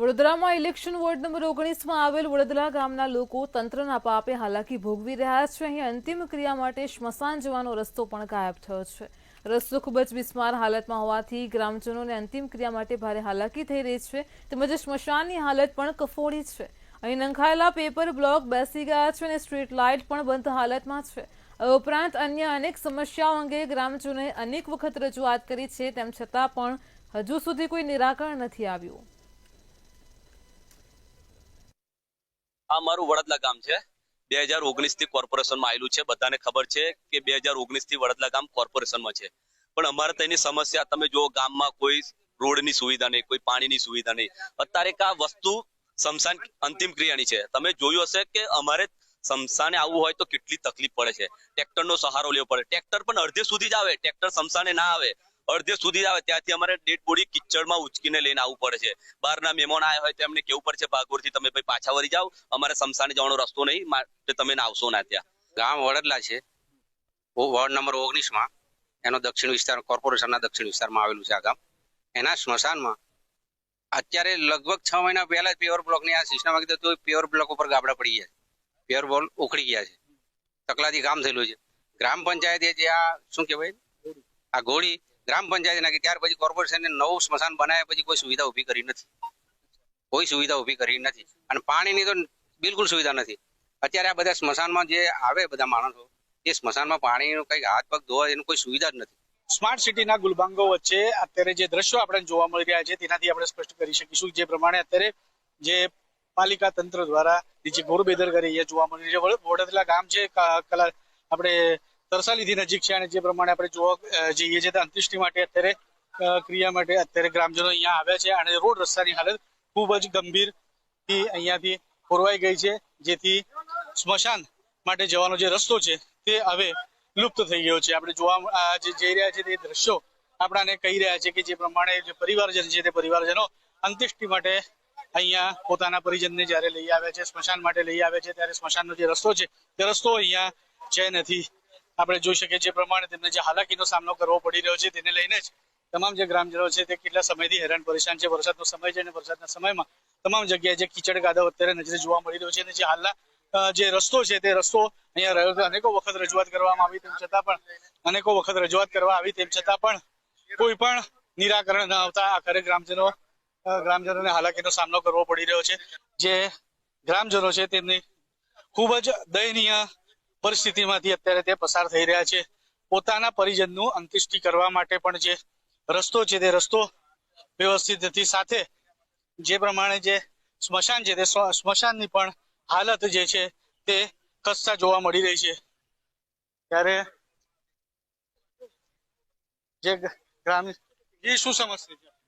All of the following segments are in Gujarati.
વડોદરામાં ઇલેક્શન વોર્ડ નંબર ઓગણીસમાં આવેલ વડોદરા ગામના લોકો તંત્રના પાપે હાલાકી ભોગવી રહ્યા છે. અહીં અંતિમ ક્રિયા માટે સ્મશાન જવાનો રસ્તો પણ ગાયબ થયો છે. રસ્તો ખૂબ જ બિસ્માર હાલતમાં હોવાથી ગ્રામજનોને અંતિમ ક્રિયા માટે ભારે હાલાકી થઈ રહી છે. તેમજ સ્મશાનની હાલત પણ કફોડી છે. અહીં નંખાયેલા પેપર બ્લોક બેસી ગયા છે અને સ્ટ્રીટ લાઇટ પણ બંધ હાલતમાં છે. ઉપરાંત અન્ય અનેક સમસ્યાઓ અંગે ગ્રામજનોએ અનેક વખત રજૂઆત કરી છે. તેમ છતાં પણ હજુ સુધી કોઈ નિરાકરણ નથી આવ્યું. આ મારું વડદલા ગામ છે. બે હજાર ઓગણીસથી કોર્પોરેશનમાં આવેલું છે. બધાને ખબર છે કે બે હજાર ઓગણીસથી વડદલા ગામ કોર્પોરેશનમાં છે. પણ અમારે તેની સમસ્યા, તમે જો ગામમાં કોઈ રોડની સુવિધા નહીં, કોઈ પાણીની સુવિધા નહીં. અત્યારે આ વસ્તુ સમસાન અંતિમ ક્રિયાની છે. તમે જોયું હશે કે અમારે સમસાને આવવું હોય તો કેટલી તકલીફ પડે છે. ટ્રેક્ટરનો સહારો લેવો પડે. ટ્રેક્ટર પણ અડધે સુધી જ આવે. ટ્રેક્ટર સમસાને ના આવે. અડધે સુધી આવે. ત્યાંથી અમારે ડેડ બોડી કિચડમાં ઉચકીને લઈને આવવું પડે છે. બહારના મહેમાન આવ્યા હોય તો એમને કેવું પડશે ભાગોરથી તમે ભાઈ પાછા વળી જાઓ. અમારે સમસાને જવાનો રસ્તો નહીં. માટે તમે આવશો ના ત્યાં. ગામ વડદલા છે. વોર્ડ નંબર ઓગણીસમાં. એનો દક્ષિણ વિસ્તાર, કોર્પોરેશનના દક્ષિણ વિસ્તારમાં આવેલું છે આ ગામ. એના સ્મશાનમાં અત્યારે લગભગ છ મહિના પહેલા પ્યોર બ્લોકની આ સિસ્ટમ આવી તો પ્યોર બ્લોક ઉપર ગાબડા પડી ગયા છે. પ્યોર બોલ ઉખડી ગયા છે. તકલાથી કામ થયેલું છે. ગ્રામ પંચાયતે જે આ, શું કહેવાય? આ ઘોડી ગ્રામ પંચાયત નાખી ત્યાર પછી કોર્પોરેશને નવું સ્મશાન બનાવ્યા પછી કોઈ સુવિધા ઊભી કરી નથી. કોઈ સુવિધા ઊભી કરી નથી. અને પાણીની તો બિલકુલ સુવિધા નથી. અત્યારે આ બધા સ્મશાનમાં જે આવે બધા માણસો, એ સ્મશાનમાં પાણીનું કઈ હાથ પગ ધોવા એનું કોઈ સુવિધા જ નથી. સ્માર્ટ સિટીના ગુલબાંગો વચ્ચે અત્યારે જે દ્રશ્યો આપણે જોવા મળી રહ્યા છે, તેનાથી આપણે સ્પષ્ટ કરી શકીશું. જે પ્રમાણે અત્યારે જે પાલિકા તંત્ર દ્વારા જે ઘોર બેદરકારી અહીંયા જોવા મળી રહી છે. વડોદરા ગામ છે આપણે તરસાલીથી નજીક છે અને જે પ્રમાણે આપણે જોવા જઈએ છીએ અંત્યેષ્ટિ માટે અત્યારે ક્રિયા માટે અત્યારે ગ્રામજનો અહીંયા આવ્યા છે અને રોડ રસ્તાની હાલત ખૂબ જ ગંભીરથી અહીંયાથી ખોરવાઈ ગઈ છે, જેથી સ્મશાન માટે જવાનો જે રસ્તો છે તે હવે લુપ્ત થઈ ગયો છે. આપણે જોવા જે જઈ રહ્યા છે તે દ્રશ્યો આપણાને કહી રહ્યા છે કે જે પ્રમાણે જે પરિવારજન છે તે પરિવારજનો અંત્યેષ્ટિ માટે અહીંયા પોતાના પરિજનને જ્યારે લઈ આવ્યા છે, સ્મશાન માટે લઈ આવ્યા છે, ત્યારે સ્મશાનનો જે રસ્તો છે તે રસ્તો અહીંયા છે નથી. આપણે જોઈ શકીએ જે પ્રમાણે તેમને જે હાલાકીનો સામનો કરવો પડી રહ્યો છે, તેને લઈને જ તમામ જે ગ્રામજનો છે તે કેટલા સમયથી હેરાન પરેશાન છે. વરસાદનો સમય છે અને વરસાદના સમયમાં તમામ જગ્યાએ જે કીચડ કાદવ અત્યારે નજરે જોવા મળી રહ્યો છે અને જે હાલના જે રસ્તો છે તે રસ્તો અહીંયા રહ્યો હતો અનેકો વખત રજૂઆત કરવામાં આવી તેમ છતાં પણ, અનેકો વખત રજૂઆત કરવા આવી તેમ છતાં પણ કોઈ પણ નિરાકરણ ન આવતા આખરે ગ્રામજનો ગ્રામજનોને હાલાકીનો સામનો કરવો પડી રહ્યો છે. જે ગ્રામજનો છે તેમની ખૂબ જ દયનીય પરિસ્થિતિમાંથી અત્યારે તે પસાર થઈ રહ્યા છે. પોતાના પરિજનનું અંત્યેષ્ટિ કરવા માટે પણ જે રસ્તો છે તે રસ્તો વ્યવસ્થિત નથી. સાથે જે પ્રમાણે જે સ્મશાન છે તે સ્મશાનની પણ હાલત જે છે તે ખસ્તા જોવા મળી રહી છે. ત્યારે જે ગ્રામીણ એ શું સમસ્યા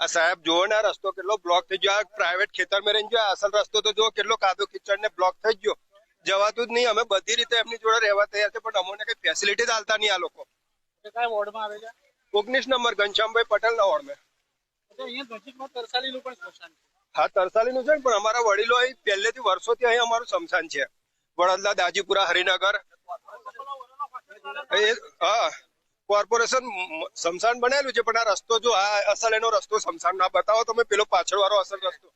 આ સાહેબ, જુઓ ને રસ્તો કેટલો બ્લોક થઈ ગયો. આ પ્રાઇવેટ ખેતર મેં રહી ગયો અસલ રસ્તો તો જુઓ કેટલો કાદો કિચડ ને બ્લોક થઈ ગયો. જવાતું જ નહીં. અમે બધી રીતે એમની જોડે રહેવા તૈયાર છે પણ અમને કઈ ફેસિલિટી જ હાલતા નહીં આ લોકો. કયા વોર્ડમાં આવે છે? ઓગણીસ નંબર ઘનશ્યામભાઈ પટેલ ના વોર્ડ મેં તરસાલીનું પણ સ્મશાન હા તરસાલી નું છે ને પણ અમારા વડીલો અહીં પહેલેથી વર્ષોથી અહીં અમારું સ્મશાન છે. વડોદરા દાજીપુરા હરિનગર. હા. કોર્પોરેશન સમસાન બનેલું બનાવેલું છે પણ આ રસ્તો જો આ અસલ એનો રસ્તો સમસાન ના બતાવો તમે પેલો પાછળ વાળો અસલ રસ્તો.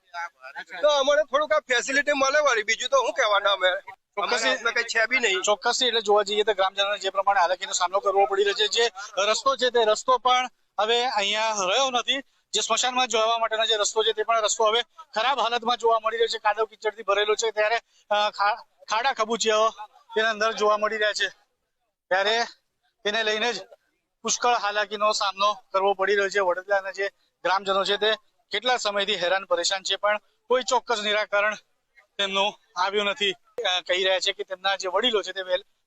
તો અમને થોડુંક આ ફેસિલિટી મળે વાળી બીજું તો શું કહેવાના અમે? ચોક્કસથી એટલે જોવા જઈએ તો ગ્રામજનોને જે પ્રમાણે હાલાકીનો સામનો કરવો પડી રહ્યો છે જે રસ્તો છે તે રસ્તો પણ હવે અહીંયા રહ્યો નથી. જે સ્મશાનમાં જોવા માટેનો જે રસ્તો છે તે પણ રસ્તો હવે ખરાબ હાલતમાં જોવા મળી રહ્યો છે. કાદવ કિચડથી ભરેલો છે. ત્યારે ખાડા ખબૂચિયાઓ તેના અંદર જોવા મળી રહ્યા છે. ત્યારે તેને લઈને જ પુષ્કળ હાલાકીનો સામનો કરવો પડી રહ્યો છે. વડોદરાના જે ગ્રામજનો છે તે કેટલા સમયથી હેરાન પરેશાન છે, પણ કોઈ ચોક્કસ નિરાકરણ તેમનું આવ્યું નથી. કહી રહ્યા છે કે તેમના જે વડીલો છે તે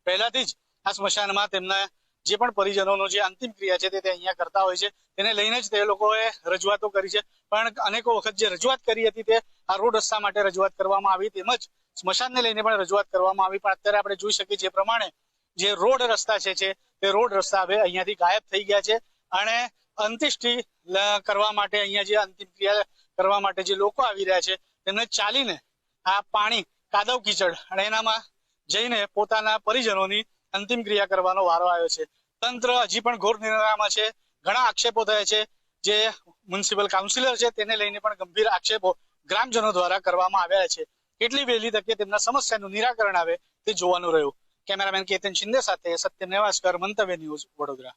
પહેલાથી જ આ સ્મશાનમાં તેમના જે પણ પરિજનોનો જે અંતિમ ક્રિયા છે તે અહીંયા કરતા હોય છે. તેને લઈને જ તે લોકોએ રજૂઆતો કરી છે. પણ અનેકો વખત જે રજૂઆત કરી હતી તે આ રોડ રસ્તા માટે રજૂઆત કરવામાં આવી. તેમજ સ્મશાનને લઈને પણ રજૂઆત કરવામાં આવી. પણ અત્યારે આપણે જોઈ શકીએ જે પ્રમાણે જે રોડ રસ્તા છે છે, તે રોડ રસ્તા હવે અહીંયાથી ગાયબ થઈ ગયા છે. અને અંત્યેષ્ટિ કરવા માટે અહીંયા જે અંતિમ ક્રિયા કરવા માટે જે લોકો આવી રહ્યા છે, તેમને ચાલીને આ પાણી, કાદવ કીચડ અને એનામાં જઈને પોતાના પરિજનોની અંતિમ ક્રિયા કરવાનો વારો આવ્યો છે. તંત્ર હજી પણ ઘોર નિર્ણયમાં છે. ઘણા આક્ષેપો થયા છે. જે મ્યુનિસિપલ કાઉન્સિલર છે, તેને લઈને પણ ગંભીર આક્ષેપો ગ્રામજનો દ્વારા કરવામાં આવ્યા છે. કેટલી વહેલી તકે તેમના સમસ્યાનું નિરાકરણ આવે તે જોવાનું રહ્યું. કેમેરામેન કેતન શિંદે સાથે સત્ય નેવાસકર મંતવ્ય ન્યૂઝ વડોદરા.